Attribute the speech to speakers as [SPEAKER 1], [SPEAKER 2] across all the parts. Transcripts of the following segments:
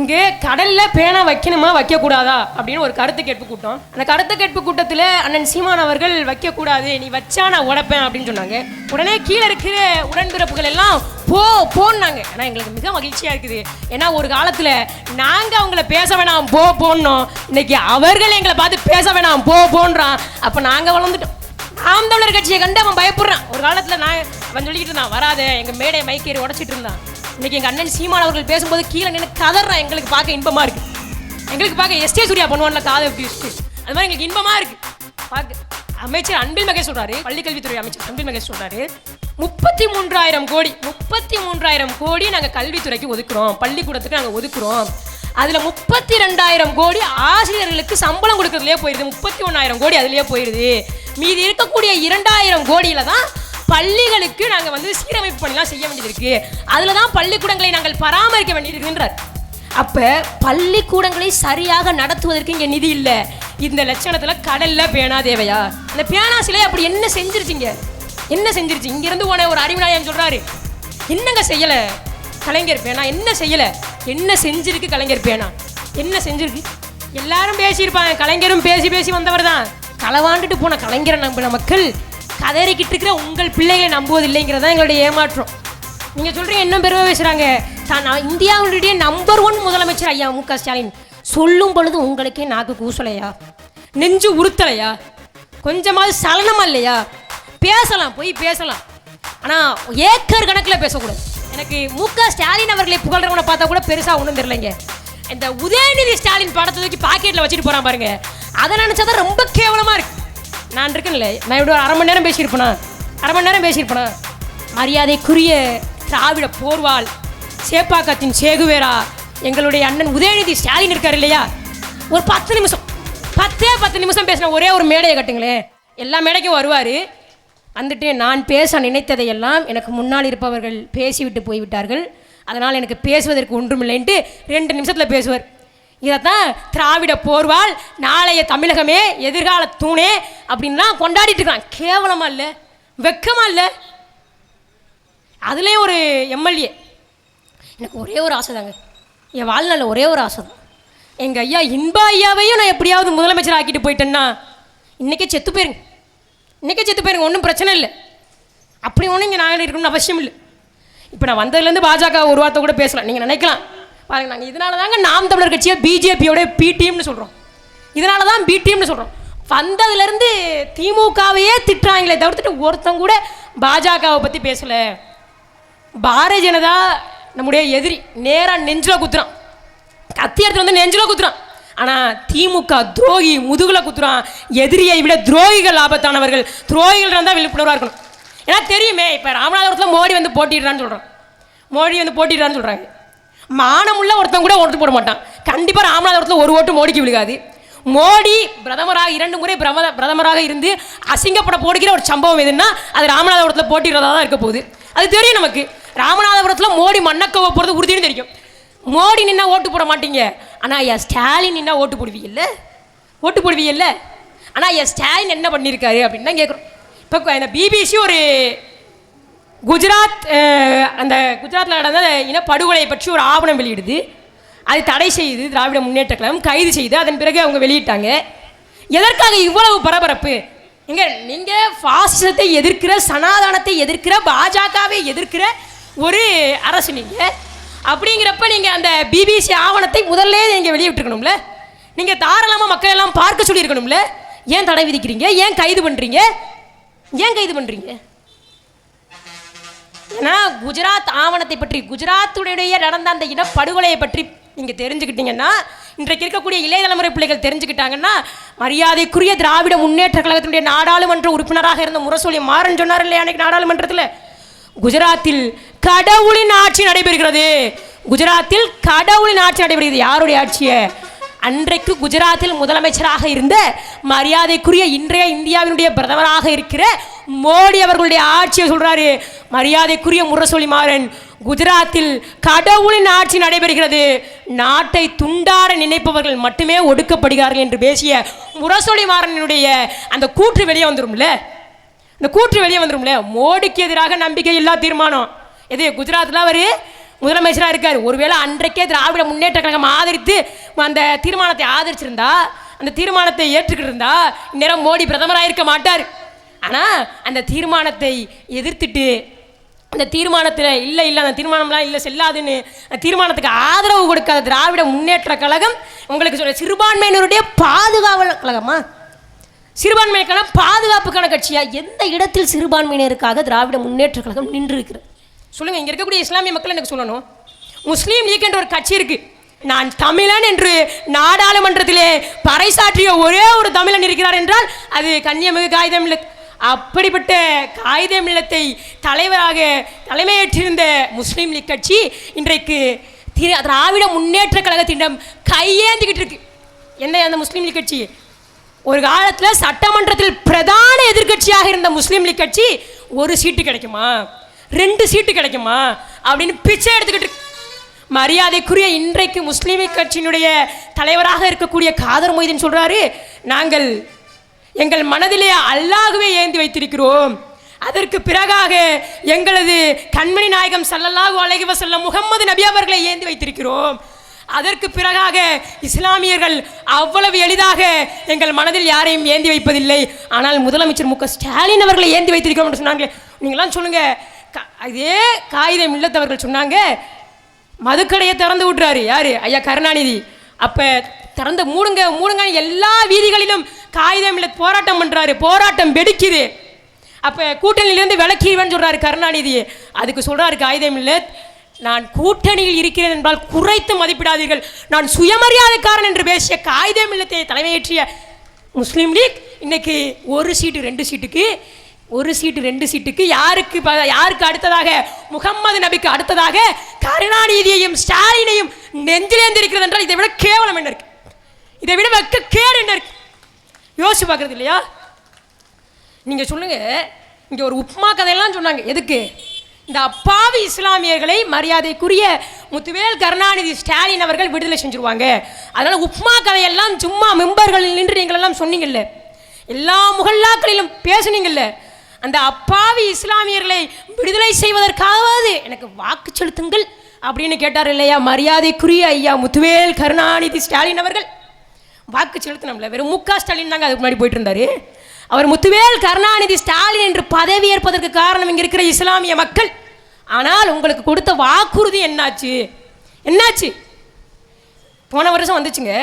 [SPEAKER 1] இங்கே கடலில் பேனா வைக்கணுமா வைக்கக்கூடாதா? அப்படின்னு ஒரு கருத்து கேட்பு கூட்டம். அந்த கருத்து கேட்பு கூட்டத்தில் அண்ணன் சீமான் அவர்கள் வைக்கக்கூடாது நீ வச்சா நான் உடைப்பேன் அப்படின்னு சொன்னாங்க. உடனே கீழே இருக்கிற உடன்பிறப்புகள் எல்லாம் போ போன்னாங்க. ஆனால் எங்களுக்கு மிக மகிழ்ச்சியாக இருக்குது. ஏன்னா ஒரு காலத்தில் நாங்கள் அவங்கள பேச வேணாம் போ போனோம் இன்னைக்கு அவர்கள் எங்களை பார்த்து பேச வேணாம் போ போன்றான். அப்போ நாங்கள் வளர்ந்துட்டோம். ஆம் தமிழர் கட்சியை கண்டு அவன் பயப்படுறான். ஒரு காலத்தில் நான் அவன் சொல்லிக்கிட்டு இருந்தான் வராத எங்கள் மேடையை மைக்கேறி உடச்சிட்டு இருந்தான். இன்னைக்கு எங்கள் அண்ணன் சீமான் அவர்கள் பேசும்போது கீழே நின்று கதறான் எங்களுக்கு பார்க்க இன்பமாக இருக்கு. எங்களுக்கு பார்க்க எஸ்டே சூர்யா பண்ணுவான்ல காதை எப்படி அது மாதிரி எங்களுக்கு இன்பமாக இருக்கு. பார்க்க அமைச்சர் அன்பில் மகேஷ் சொல்றாரு பள்ளிக்கல்வித்துறை அமைச்சர் அன்பில் மகேஷ் சொல்றாரு முப்பத்தி மூன்றாயிரம் கோடி முப்பத்தி மூன்றாயிரம் கோடி நாங்கள் கல்வித்துறைக்கு ஒதுக்குறோம் பள்ளிக்கூடத்துக்கு நாங்கள் ஒதுக்குறோம். அதில் முப்பத்தி ரெண்டாயிரம் கோடி ஆசிரியர்களுக்கு சம்பளம் கொடுக்கறதுலயே போயிடுது முப்பத்தி ஒன்றாயிரம் கோடி அதுலயே போயிடுது மீதி இருக்கக்கூடிய இரண்டாயிரம் கோடியில தான் பள்ளிகளுக்கு நாங்கள் வந்து சீரமைப்பு பணிலாம் செய்ய வேண்டியது இருக்கு அதில் தான் பள்ளிக்கூடங்களை நாங்கள் பராமரிக்க வேண்டியிருக்குன்றார். அப்போ பள்ளிக்கூடங்களை சரியாக நடத்துவதற்கு இங்கே நிதி இல்லை. இந்த லட்சணத்தில் கடல்ல பேனா தேவையா? அந்த பேனா சிலை அப்படி என்ன செஞ்சிருச்சிங்க? என்ன செஞ்சிருச்சு? இங்கேருந்து போன ஒரு அறிவுநாயகம் சொல்றாரு. என்னங்க செய்யலை? கலைஞர் பேனா. என்ன செய்யலை? என்ன செஞ்சிருக்கு கலைஞர் பேனா? என்ன செஞ்சிருக்கு? எல்லாரும் பேசியிருப்பாங்க. கலைஞரும் பேசி பேசி வந்தவர் தான் களவாண்டுட்டு போன கலைஞரை நம்பின மக்கள் கதறிக்கிட்டு இருக்கிற உங்கள் பிள்ளைகளை நம்புவதில்லைங்கிறது தான் எங்களுடைய ஏமாற்றம். நீங்கள் சொல்கிறீங்க என்ன பெருமை பேசுகிறாங்க தான் நான் இந்தியாவுடைய நம்பர் ஒன் முதலமைச்சர் ஐயா மு க ஸ்டாலின். சொல்லும் பொழுது உங்களுக்கே நாக்கு கூசலையா? நெஞ்சு உறுத்தலையா கொஞ்சமாவது சலனமா இல்லையா? பேசலாம் போய் பேசலாம். ஆனால் ஏக்கர் கணக்கில் பேசக்கூடாது. எனக்கு மு க ஸ்டாலின் அவர்களை புகழ்றவனை பார்த்தா கூட பெருசாக ஒன்றும் தெரியலைங்க. இந்த உதயநிதி ஸ்டாலின் படத்தை தூக்கி பாக்கெட்டில் வச்சுட்டு போகிறான் பாருங்க. அதை நினச்சா தான் ரொம்ப கேவலமாக இருக்குது நான் இருக்கேன்ல. நான் இப்படி ஒரு அரை மணி நேரம் பேசியிருப்பேனா அரை மணி நேரம் பேசியிருப்பேனா மரியாதைக்குரிய திராவிட போர்வால் சேப்பாக்கத்தின் சேகுவேரா எங்களுடைய அண்ணன் உதயநிதி ஸ்டாலின் இருக்கார் இல்லையா? ஒரு பத்து நிமிஷம் பத்தே பத்து நிமிஷம் பேசின ஒரே ஒரு மேடையை கட்டுங்களேன். எல்லா மேடைக்கும் வருவார். வந்துட்டு நான் பேச நினைத்ததையெல்லாம் எனக்கு முன்னால் இருப்பவர்கள் பேசிவிட்டு போய்விட்டார்கள். அதனால் எனக்கு பேசுவதற்கு ஒன்றுமில்லைன்ட்டு ரெண்டு நிமிஷத்தில் பேசுவார். இதைத்தான் திராவிட போர்வால் நாளைய தமிழகமே எதிர்கால தூணே அப்படின்லாம் கொண்டாடிட்டு இருக்கான். கேவலமா இல்லை வெக்கமா இல்லை. அதுலேயும் ஒரு எம்எல்ஏ. எனக்கு ஒரே ஒரு ஆசை தாங்க என் வாழ்நாளில் ஒரே ஒரு ஆசை தான் எங்கள் ஐயா இன்பா ஐயாவையும் நான் எப்படியாவது முதலமைச்சர் ஆக்கிட்டு போயிட்டேன்னா இன்றைக்கே செத்து போயிருங்க. இன்றைக்கே செத்து போயிருங்க ஒன்றும் பிரச்சனை இல்லை. அப்படி ஒன்றும் இங்கே நாங்கள் இருக்கணும்னு அவசியம் இல்லை. இப்போ நான் வந்ததுலேருந்து பாஜக ஒரு வார்த்தை கூட பேசலாம் நீங்கள் நினைக்கலாம். பாருங்க நாங்கள் இதனால தாங்க நாம் தமிழர் கட்சியை பிஜேபியோட பிடிஎம்னு சொல்கிறோம் இதனால தான் பிடிஎம்னு சொல்கிறோம் வந்ததுலேருந்து திமுகவையே திட்டுறாங்களே தவிர்த்துட்டு ஒருத்தங்க கூட பாஜகவை பற்றி பேசலை. பாரதிய ஜனதா நம்முடைய எதிரி நேராக நெஞ்சில் குத்துறான். கத்தி இடத்துல வந்து நெஞ்சில் குத்துறான். ஆனால் திமுக துரோகி முதுகில் குத்துறான். எதிரியை விட துரோகிகள் ஆபத்தானவர்கள். துரோகிகள் இருந்தால் விழிப்புணர்வாக இருக்கணும். ஏன்னா தெரியுமே இப்போ ராமநாதபுரத்தில் மோடி வந்து போட்டிடுறான்னு சொல்கிறோம் மோடி வந்து போட்டிடுறான்னு சொல்கிறாங்க மானமுள்ள ஒருத்தன் கூட ஓட்டு போட மாட்டான். கண்டிப்பாக ராமநாதபுரத்தில் ஒரு ஓட்டு மோடிக்கு விழுகாது. மோடி பிரதமராக இரண்டு முறை பிரம பிரதமராக இருந்து அசிங்கப்பட போடுகிற ஒரு சம்பவம் எதுன்னா அது ராமநாதபுரத்தில் போட்டிடுறதா தான் இருக்க போகுது. அது தெரியும் நமக்கு. ராமநாதபுரத்தில் மோடி மண்ணக்கவை போகிறது உறுதினு தெரியும். மோடி நின்னா ஓட்டு போட மாட்டீங்க. ஆனால் என் ஸ்டாலின் நின்னா ஓட்டு போடுவீங்கல்ல? ஓட்டு போடுவீங்கல்ல? ஆனால் என் ஸ்டாலின் என்ன பண்ணியிருக்காரு அப்படின்னு தான் கேட்குறோம் இப்போ இந்த பிபிசி ஒரு குஜராத் அந்த குஜராத்தில் நடந்த இனப்படுகொலை பற்றி ஒரு ஆவணம் வெளியிடுது. அதை தடை செய்து திராவிட முன்னேற்ற கழகம் கைது செய்து அதன் பிறகு அவங்க வெளியிட்டாங்க. எதற்காக இவ்வளவு பரபரப்பு? எங்க நீங்க பாசிசத்தை எதிர்க்கிற சனாதானத்தை எதிர்க்கிற பாஜகவை எதிர்க்கிற ஒரு அரசு நீங்க. அப்படிங்கிறப்ப நீங்க அந்த பிபிசி ஆவணத்தை முதல்ல நீங்க வெளியிட்டிருக்கணும்ல. நீங்க தாராளமாக மக்கள் எல்லாம் பார்க்க சொல்லியிருக்கணும்ல. ஏன் தடை விதிக்கிறீங்க? ஏன் கைது பண்றீங்க? ஏன் கைது பண்றீங்க? ஏன்னா குஜராத் ஆவணத்தை பற்றி குஜராத்துடைய நடந்த அந்த இனப்படுகொலையை பற்றி நீங்கள் தெரிஞ்சுக்கிட்டீங்கன்னா இன்றைக்கு இருக்கக்கூடிய இளைய தலைமுறை பிள்ளைகள் தெரிஞ்சுக்கிட்டாங்கன்னா மரியாதைக்குரிய திராவிட முன்னேற்ற கழகத்தினுடைய நாடாளுமன்ற உறுப்பினராக இருந்த முரசொலி மாறன் சொன்னார் இல்லையா அன்னைக்கு நாடாளுமன்றத்தில்? குஜராத்தில் கடவுளின் ஆட்சி நடைபெறுகிறது. குஜராத்தில் கடவுளின் ஆட்சி நடைபெறுகிறது. யாருடைய ஆட்சியை? அன்றைக்கு குஜராத்தில் முதலமைச்சராக இருந்த மரியாதைக்குரிய இன்றைய இந்தியாவினுடைய பிரதமராக இருக்கிற மோடி அவர்களுடைய ஆட்சியை சொல்றாரு. மரியாதைக்குரிய முரசொலி மாறன் குஜராத்தில் கடவுளின் ஆட்சி நடைபெறுகிறது. நாட்டை துண்டாட நினைப்பவர்கள் மட்டுமே ஒடுக்கப்படுகிறார்கள் என்று பேசிய முரசொலி மாறனுடைய அந்த கூற்று வெளியே வந்துரும்ல? இந்த கூற்று வெளியே வந்துரும்ல? மோடிக்கு எதிராக நம்பிக்கை இல்லா தீர்மானம். இது குஜராத்தில் அவர் முதலமைச்சராக இருக்கார். ஒருவேளை அன்றைக்கே திராவிட முன்னேற்ற கழகம் ஆதரித்து அந்த தீர்மானத்தை ஆதரிச்சிருந்தா அந்த தீர்மானத்தை ஏற்றுக்கிட்டு இருந்தா இந்நேரம் மோடி பிரதமராக இருக்க மாட்டார். ஆனால் அந்த தீர்மானத்தை எதிர்த்துட்டு அந்த தீர்மானத்தில் இல்லை இல்லை அந்த தீர்மானம்லாம் இல்லை செல்லாதுன்னு அந்த தீர்மானத்துக்கு ஆதரவு கொடுக்காத திராவிட முன்னேற்ற கழகம் உங்களுக்கு சொல்ல சிறுபான்மையினருடைய பாதுகாவல் கழகமா? சிறுபான்மையினருக்கான பாதுகாப்புக்கான கட்சியா? எந்த இடத்தில் சிறுபான்மையினருக்காக திராவிட முன்னேற்ற கழகம் நின்று இருக்கிறது சொல்லுங்க இங்க இருக்கக்கூடிய இஸ்லாமிய மக்கள் எனக்கு சொல்லணும். முஸ்லீம் லீக் என்ற ஒரு கட்சி இருக்கு. நான் தமிழன் என்று நாடாளுமன்றத்திலே பறைசாற்றிய ஒரே ஒரு தமிழன் இருக்கிறார் என்றால் அது கன்னியமிகு காகிதம் இல்ல. அப்படிப்பட்ட காகிதம் இல்லத்தை தலைவராக தலைமையேற்றிருந்த முஸ்லீம் லீக் கட்சி இன்றைக்கு தி- திராவிட முன்னேற்ற கழகத்திடம் கையேந்திக்கிட்டு இருக்கு. என்ன அந்த முஸ்லீம் லீக் கட்சி? ஒரு காலத்தில் சட்டமன்றத்தில் பிரதான எதிர்க்கட்சியாக இருந்த முஸ்லீம் லீக் கட்சி ஒரு சீட்டு கிடைக்குமா? ரெண்டு சீட்டு கிடைக்குமா? அப்படின்னு பிச்சை எடுத்துக்கிட்டு மரியாதைக்குரிய இன்றைக்கு முஸ்லீம் கட்சியினுடைய தலைவராக இருக்கக்கூடிய காதர் மொய்தீன் சொல்கிறாரு நாங்கள் எங்கள் மனதிலே அல்லாகவே ஏந்தி வைத்திருக்கிறோம். அதற்கு பிறகாக எங்களது கண்மணி நாயகம் சல்லல்லாஹு அலைஹி செல்ல முகமது நபி அவர்களை ஏந்தி வைத்திருக்கிறோம். அதற்கு பிறகாக இஸ்லாமியர்கள் அவ்வளவு எளிதாக எங்கள் மனதில் யாரையும் ஏந்தி வைப்பதில்லை. ஆனால் முதலமைச்சர் மு க ஸ்டாலின் அவர்களை ஏந்தி வைத்திருக்கிறோம் என்று சொன்னாங்க நீங்களாம் சொல்லுங்கள் க- காகிதம் இல்லத்தவர்கள் சொன்னாங்க மதுக்கடையை திறந்து விட்றாரு யாரு? ஐயா கருணாநிதி. அப்போ திறந்து மூடுங்க மூடுங்க. எல்லா வீதிகளிலும் காகிதம் இல்லை போராட்டம் பண்ணுறாரு போராட்டம் வெடிக்குது. அப்போ கூட்டணியிலேருந்து விலக்கிடுவேன்னு சொல்கிறாரு கருணாநிதி. அதுக்கு சொல்கிறாரு காகிதம் இல்லை நான் கூட்டணியில் இருக்கிறேன் என்றால் குறைத்து மதிப்பிடாதீர்கள். நான் சுயமரியாதைக்காரன் என்று பேசிய காகிதம் இல்லத்தை தலைமையேற்றிய முஸ்லீம் லீக் இன்னைக்கு ஒரு சீட்டு ரெண்டு சீட்டுக்கு ஒரு சீட்டு ரெண்டு சீட்டுக்கு யாருக்கு ப- யாருக்கு அடுத்ததாக? முகம்மது நபிக்கு அடுத்ததாக கருணாநிதியையும் ஸ்டாலினையும் நெஞ்சிலேந்திருக்கிறது என்றால் இதை விட கேவலம் என்ன இருக்கு? இதை விட வெக்க கேடு என்ன இருக்கு? யோசிச்சு பார்க்கறது இல்லையா? நீங்க சொல்லுங்க. இங்க ஒரு உப்மா கதையெல்லாம் சொன்னாங்க. எதுக்கு? இந்த அப்பாவி இஸ்லாமியர்களை மரியாதைக்குரிய முத்துவேல் கருணாநிதி ஸ்டாலின் அவர்கள் விடுதலை செஞ்சுருவாங்க. அதனால உப்மா கதையெல்லாம் சும்மா மெம்பர்களில் நின்று நீங்கள் எல்லாம் சொன்னீங்கல்ல. எல்லா முகல்லாக்களிலும் பேசுனீங்கல்ல. அந்த அப்பாவி இஸ்லாமியர்களை விடுதலை செய்வதற்காவது எனக்கு வாக்கு செலுத்துங்கள் அப்படின்னு கேட்டார் இல்லையா? மரியாதைக்குரிய ஐயா முத்துவேல் கருணாநிதி ஸ்டாலின் அவர்கள். வாக்கு செலுத்தினோம்ல வெறும் முக்கா ஸ்டாலின் தாங்க அதுக்கு முன்னாடி போயிட்டு இருந்தாரு அவர் முத்துவேல் கருணாநிதி ஸ்டாலின் என்று பதவி ஏற்பதற்கு காரணம் இங்கே இருக்கிற இஸ்லாமிய மக்கள். ஆனால் உங்களுக்கு கொடுத்த வாக்குறுதி என்னாச்சு? என்னாச்சு? போன வருஷம் வந்துச்சுங்க.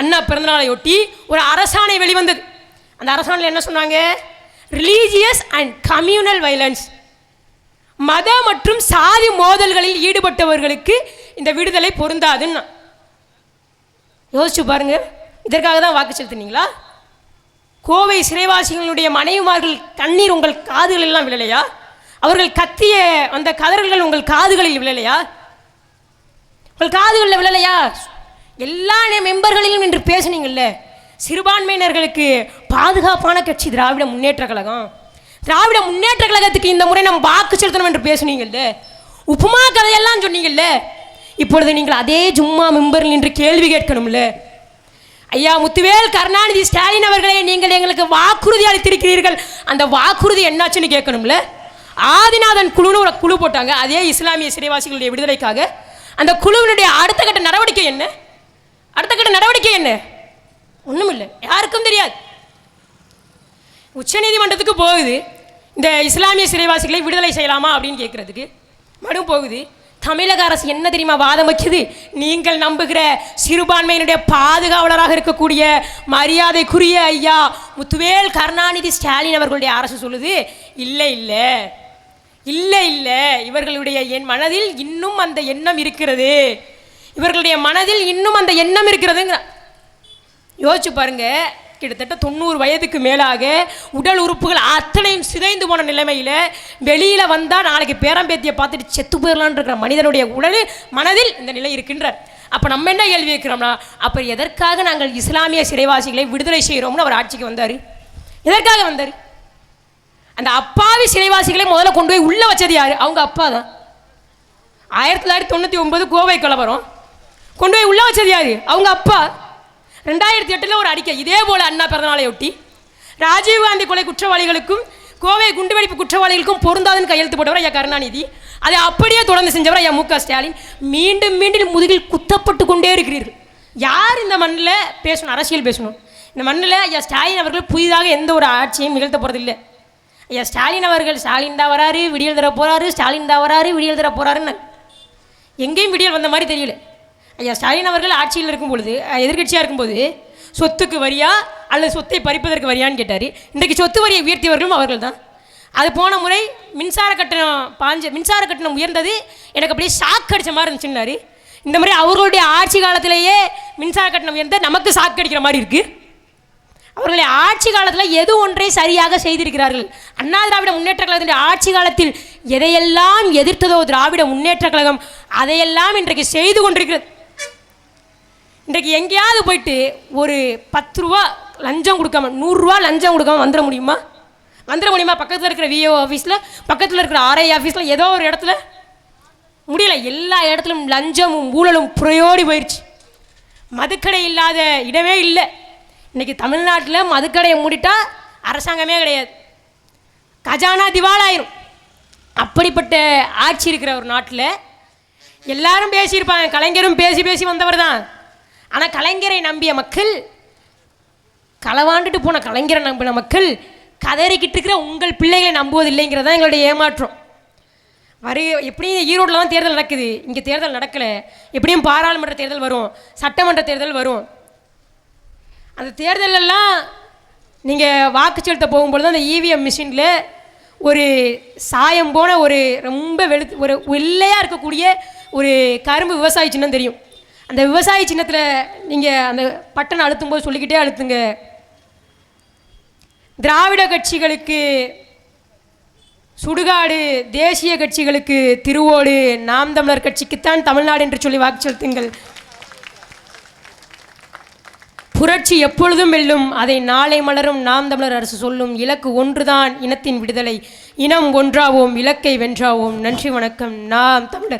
[SPEAKER 1] அண்ணா பிறந்தநாளையொட்டி ஒரு அரசாணை வெளிவந்தது. அந்த அரசாணையில் என்ன சொன்னாங்க? ரிலீஜியஸ் அண்ட் கம்யூனல் வைலன்ஸ் மத மற்றும் சாதி மோதல்களில் ஈடுபட்டவர்களுக்கு இந்த விடுதலை பொருந்தாதுன்னா. யோசிச்சு பாருங்க. இதற்காக தான் வாக்கு செலுத்துனீங்களா? கோவை சிறைவாசிகளுடைய மனைவிமார்கள் கண்ணீர் உங்கள் காதுகள் எல்லாம் விழலையா? அவர்கள் கத்திய அந்த கதறல்கள் உங்கள் காதுகளில் விழலையா? உங்கள் காதுகளில் விழலையா? எல்லா மெம்பர்களிலும் இன்று பேசுனீங்கல்ல. சிறுபான்மையினர்களுக்கு பாதுகாப்பான கட்சி திராவிட முன்னேற்ற கழகம். திராவிட முன்னேற்ற கழகத்துக்கு இந்த முறை நம்ம வாக்கு செலுத்தணும் என்று பேசுனீங்கல்ல? உப்புமா கதையெல்லாம் சொன்னீங்கல்ல? இப்பொழுது நீங்கள் அதே ஜும்மா மெம்பரில் நின்று கேள்வி கேட்கணும்ல? ஐயா முத்துவேல் கருணாநிதி ஸ்டாலின் அவர்களே நீங்கள் எங்களுக்கு வாக்குறுதி அளித்திருக்கிறீர்கள். அந்த வாக்குறுதி என்னாச்சுன்னு கேட்கணும்ல? ஆதிநாதன் குழுன்னு ஒரு குழு போட்டாங்க. அதே இஸ்லாமிய சிறைவாசிகளுடைய விடுதலைக்காக. அந்த குழுவினுடைய அடுத்த கட்ட நடவடிக்கை என்ன? அடுத்த கட்ட நடவடிக்கை என்ன? ஒன்றும் இல்லை யாருக்கும் தெரியாது. உச்சநீதிமன்றத்துக்கு போகுது. இந்த இஸ்லாமிய சிறைவாசிகளை விடுதலை செய்யலாமா அப்படின்னு கேட்குறதுக்கு மனு போகுது. தமிழக அரசு என்ன தெரியுமா வாதம் வைக்குது நீங்கள் நம்புகிற சிறுபான்மையினுடைய பாதுகாவலராக இருக்கக்கூடிய மரியாதைக்குரிய ஐயா முத்துவேல் கருணாநிதி ஸ்டாலின் அவர்களுடைய அரசு சொல்லுது இல்லை இல்லை. இல்லை இல்லை. இவர்களுடைய என் மனதில் இன்னும் அந்த எண்ணம் இருக்கிறது. இவர்களுடைய மனதில் இன்னும் அந்த எண்ணம் இருக்கிறதுங்கிற யோசிச்சு பாருங்க. கிட்டத்தட்ட தொண்ணூறு வயதுக்கு மேலாக உடல் உறுப்புகள் அத்தனையும் சிதைந்து போன நிலைமையில் வெளியில் வந்தால் நாளைக்கு பேரம்பேத்தியை பார்த்துட்டு செத்து போயிடலான் இருக்கிற மனிதனுடைய உடல் மனதில் இந்த நிலை இருக்கின்றார் அப்போ நம்ம என்ன கேள்வி வைக்கிறோம்னா அப்போ எதற்காக நாங்கள் இஸ்லாமிய சிறைவாசிகளை விடுதலை செய்கிறோம்னு அவர் ஆட்சிக்கு வந்தார். எதற்காக வந்தார்? அந்த அப்பாவி சிறைவாசிகளை முதல்ல கொண்டு போய் உள்ளே வச்சது யார்? அவங்க அப்பா தான். ஆயிரத்தி தொள்ளாயிரத்தி தொண்ணூற்றி ஒன்பது கோவை கலவரம். கொண்டு போய் உள்ள வச்சது யார்? அவங்க அப்பா. ரெண்டாயிரத்தி எட்டில் ஒரு அறிக்கை. இதே போல் அண்ணா பிறந்தநாளையொட்டி ராஜீவ்காந்தி கொலை குற்றவாளிகளுக்கும் கோவை குண்டுவெடிப்பு குற்றவாளிகளுக்கும் பொருந்தாதுன்னு கையெழுத்து போட்டவர் ஐயா கருணாநிதி. அதை அப்படியே தொடர்ந்து செஞ்சவர் ஐயா மு க ஸ்டாலின். மீண்டும் மீண்டும் முதுகில் குத்தப்பட்டு கொண்டே இருக்கிறீர்கள். யார் இந்த மண்ணில் பேசணும் அரசியல் பேசணும்? இந்த மண்ணில் ஐயா ஸ்டாலின் அவர்கள் புதிதாக எந்த ஒரு ஆட்சியும் நிகழ்த்த போகிறதில்லை ஐயா ஸ்டாலின் அவர்கள் ஸ்டாலின் தான் வராரு விடியல் தர போகிறாரு ஸ்டாலின் தான் வராரு விடியல் தர போகிறாருன்னு எங்கேயும் விடியல் வந்த மாதிரி தெரியல. ஐயா ஸ்டாலின் அவர்கள் ஆட்சியில் இருக்கும் பொழுது எதிர்கட்சியாக இருக்கும்போது சொத்துக்கு வரியா அல்லது சொத்தை பறிப்பதற்கு வரியான்னு கேட்டார். இன்றைக்கு சொத்து வரியை உயர்த்தியவர்களும் அவர்கள் தான் அது போன முறை மின்சார கட்டணம் பாஞ்ச மின்சார கட்டணம் உயர்ந்தது எனக்கு அப்படியே ஷாக் அடிச்ச மாதிரி இருந்துச்சுன்னாரு. இந்த மாதிரி அவர்களுடைய ஆட்சி காலத்திலேயே மின்சார கட்டணம் உயர்ந்த நமக்கு ஷாக் அடிக்கிற மாதிரி இருக்குது அவர்களுடைய ஆட்சி காலத்தில் எது ஒன்றை சரியாக செய்திருக்கிறார்கள்? அண்ணா திராவிட முன்னேற்ற கழகத்தினுடைய ஆட்சி காலத்தில் எதையெல்லாம் எதிர்த்ததோ திராவிட முன்னேற்ற கழகம் அதையெல்லாம் இன்றைக்கு செய்து கொண்டிருக்கிறது. இன்றைக்கு எங்கேயாவது போயிட்டு ஒரு பத்து ரூபா லஞ்சம் கொடுக்காம நூறுரூவா லஞ்சம் கொடுக்காம வந்துட முடியுமா? வந்துட முடியுமா? பக்கத்தில் இருக்கிற விஓ ஆஃபீஸில் பக்கத்தில் இருக்கிற ஆர்ஐ ஆஃபீஸில் ஏதோ ஒரு இடத்துல? முடியல. எல்லா இடத்துலையும் லஞ்சமும் ஊழலும் புறையோடி போயிடுச்சு மதுக்கடை இல்லாத இடமே இல்லை. இன்றைக்கி தமிழ்நாட்டில் மதுக்கடையை மூடிட்டால் அரசாங்கமே கிடையாது. கஜானா திவாலாயிரும். அப்படிப்பட்ட ஆட்சி இருக்கிற ஒரு நாட்டில் எல்லாரும் பேசியிருப்பாங்க. கலைஞரும் பேசி பேசி வந்தவர் தான் ஆனால் கலைஞரை நம்பிய மக்கள் களவாண்டுட்டு போன கலைஞரை நம்பின மக்கள் கதறிக்கிட்டு இருக்கிற உங்கள் பிள்ளைகளை நம்புவது இல்லைங்கிறது தான் எங்களுடைய ஏமாற்றம். வரு எப்படியும் ஈரோட்டில் தான் தேர்தல் நடக்குது. இங்கே தேர்தல் நடக்கலை. எப்படியும் பாராளுமன்ற தேர்தல் வரும். சட்டமன்ற தேர்தல் வரும். அந்த தேர்தலெல்லாம் நீங்கள் வாக்கு செலுத்த போகும்பொழுது அந்த இவிஎம் மிஷினில் ஒரு சாயம் போன ஒரு ரொம்ப வெளு ஒரு வெள்ளையாக இருக்கக்கூடிய ஒரு கரும்பு விவசாய சின்னம் தெரியும். அந்த விவசாய சின்னத்தில் நீங்கள் அந்த பட்டனை அழுத்தும் போது சொல்லிக்கிட்டே அழுத்துங்க. திராவிட கட்சிகளுக்கு சுடுகாடு தேசிய கட்சிகளுக்கு திருவோடு நாம் தமிழர் கட்சிக்குத்தான் தமிழ்நாடு என்று சொல்லி வாக்கு செலுத்துங்கள். புரட்சி எப்பொழுதும் வெல்லும் அதை நாளை மலரும் நாம் தமிழர் அரசு சொல்லும் இலக்கு ஒன்றுதான் இனத்தின் விடுதலை. இனம் ஒன்றாவோம் இலக்கை வென்றாவோம். நன்றி வணக்கம். நாம் தமிழர்.